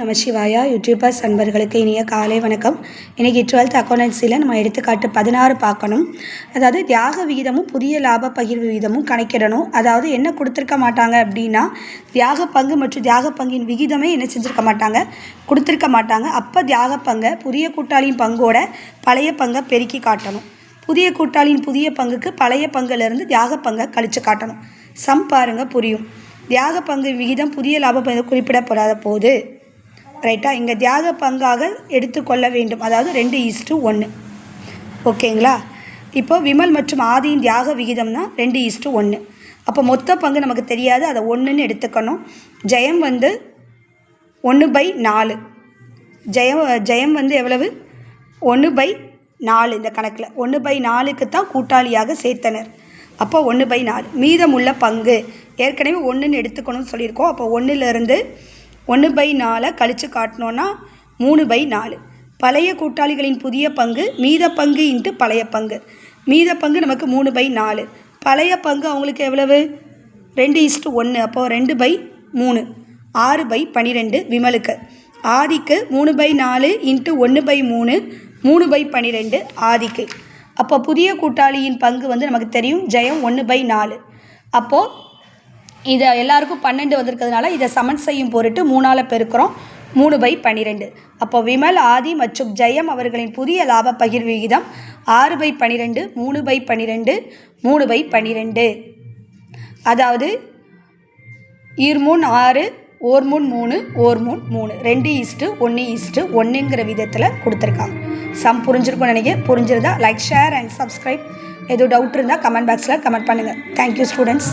நம சிவாயா. யூடியூபர்ஸ் அன்பர்களுக்கு இனிய காலை வணக்கம். இன்றைக்கி டுவெல்த் அக்கௌண்டன்சியில் நம்ம எடுத்துக்காட்டு பதினாறு பார்க்கணும். அதாவது தியாக விகிதமும் புதிய லாப பகிர்வு விகிதமும் கணக்கிடணும். அதாவது என்ன கொடுத்துருக்க மாட்டாங்க அப்படின்னா தியாக பங்கு மற்றும் தியாக பங்கின் விகிதமே என்ன செஞ்சுருக்க மாட்டாங்க? கொடுத்துருக்க மாட்டாங்க. அப்போ தியாக பங்கை புதிய கூட்டாளியின் பங்கோட பழைய பங்கை பெருக்கி காட்டணும். புதிய கூட்டாளியின் புதிய பங்குக்கு பழைய பங்குலேருந்து தியாக பங்கை கழித்து காட்டணும். சம் பாருங்கள் புரியும். தியாக பங்கு விகிதம் புதிய லாப பங்கு குறிப்பிடப்படாத போது ரைட்டா இங்கே தியாக பங்காக எடுத்துக்கொள்ள வேண்டும். அதாவது ரெண்டு ஈஸ்ட்டு ஒன்று ஓகேங்களா இப்போ விமல் மற்றும் ஆதியின் தியாக விகிதம்னா ரெண்டு ஈஸ்ட்டு ஒன்று அப்போ மொத்த பங்கு நமக்கு தெரியாது. அதை ஒன்றுன்னு எடுத்துக்கணும். ஜெயம் வந்து ஒன்று பை நாலு. ஜெயம் ஜெயம் வந்து எவ்வளவு? ஒன்று பை நாலு இந்த கணக்கில். ஒன்று பை நாலுக்கு தான் கூட்டாளியாக சேர்த்தனர். அப்போ ஒன்று பை நாலு. மீதமுள்ள பங்கு ஏற்கனவே ஒன்றுன்னு எடுத்துக்கணும்னு சொல்லியிருக்கோம். அப்போ ஒன்றுலேருந்து ஒன்று பை நாலை கழித்து காட்டினோன்னா மூணு பை நாலு. பழைய கூட்டாளிகளின் புதிய பங்கு மீத பங்கு இன்ட்டு பழைய பங்கு. மீத பங்கு நமக்கு மூணு பை நாலு. பழைய பங்கு அவங்களுக்கு எவ்வளவு? ரெண்டு இஸ்ட்டு ஒன்று அப்போது ரெண்டு பை மூணு. ஆறு பை பன்னிரெண்டு விமலுக்கு. ஆதிக்கு மூணு பை நாலு இன்ட்டு ஒன்று பை மூணு. மூணு பை பன்னிரெண்டு ஆதிக்கு. அப்போ புதிய கூட்டாளியின் பங்கு வந்து நமக்கு தெரியும். ஜெயம் ஒன்று பை நாலு. அப்போது இதை எல்லாருக்கும் பன்னெண்டு வந்திருக்கிறதுனால இதை சமன் செய்யும் பொருட்டு மூணால் பெருக்கிறோம். மூணு பை பன்னிரெண்டு. அப்போ விமல் ஆதி மற்றும் ஜெயம் அவர்களின் புதிய லாப பகிர் விகிதம் ஆறு பை பன்னிரெண்டு மூணு பை பன்னிரெண்டு மூணு பை பன்னிரெண்டு. அதாவது ஈர்மூன் ஆறு ஓர் மூணு மூணு ஓர் மூணு மூணு. ரெண்டு ஈஸ்ட்டு ஒன்று ஈஸ்ட்டு ஒன்றுங்கிற விதத்தில் கொடுத்துருக்காங்க. சம் புரிஞ்சிருக்கும்னு நினைக்கிறேன். புரிஞ்சிருந்தா லைக் ஷேர் அண்ட் சப்ஸ்கிரைப் எதுவும் டவுட் இருந்தால் கமெண்ட் பாக்ஸில் கமெண்ட் பண்ணுங்கள் தேங்க்யூ ஸ்டூடெண்ட்ஸ்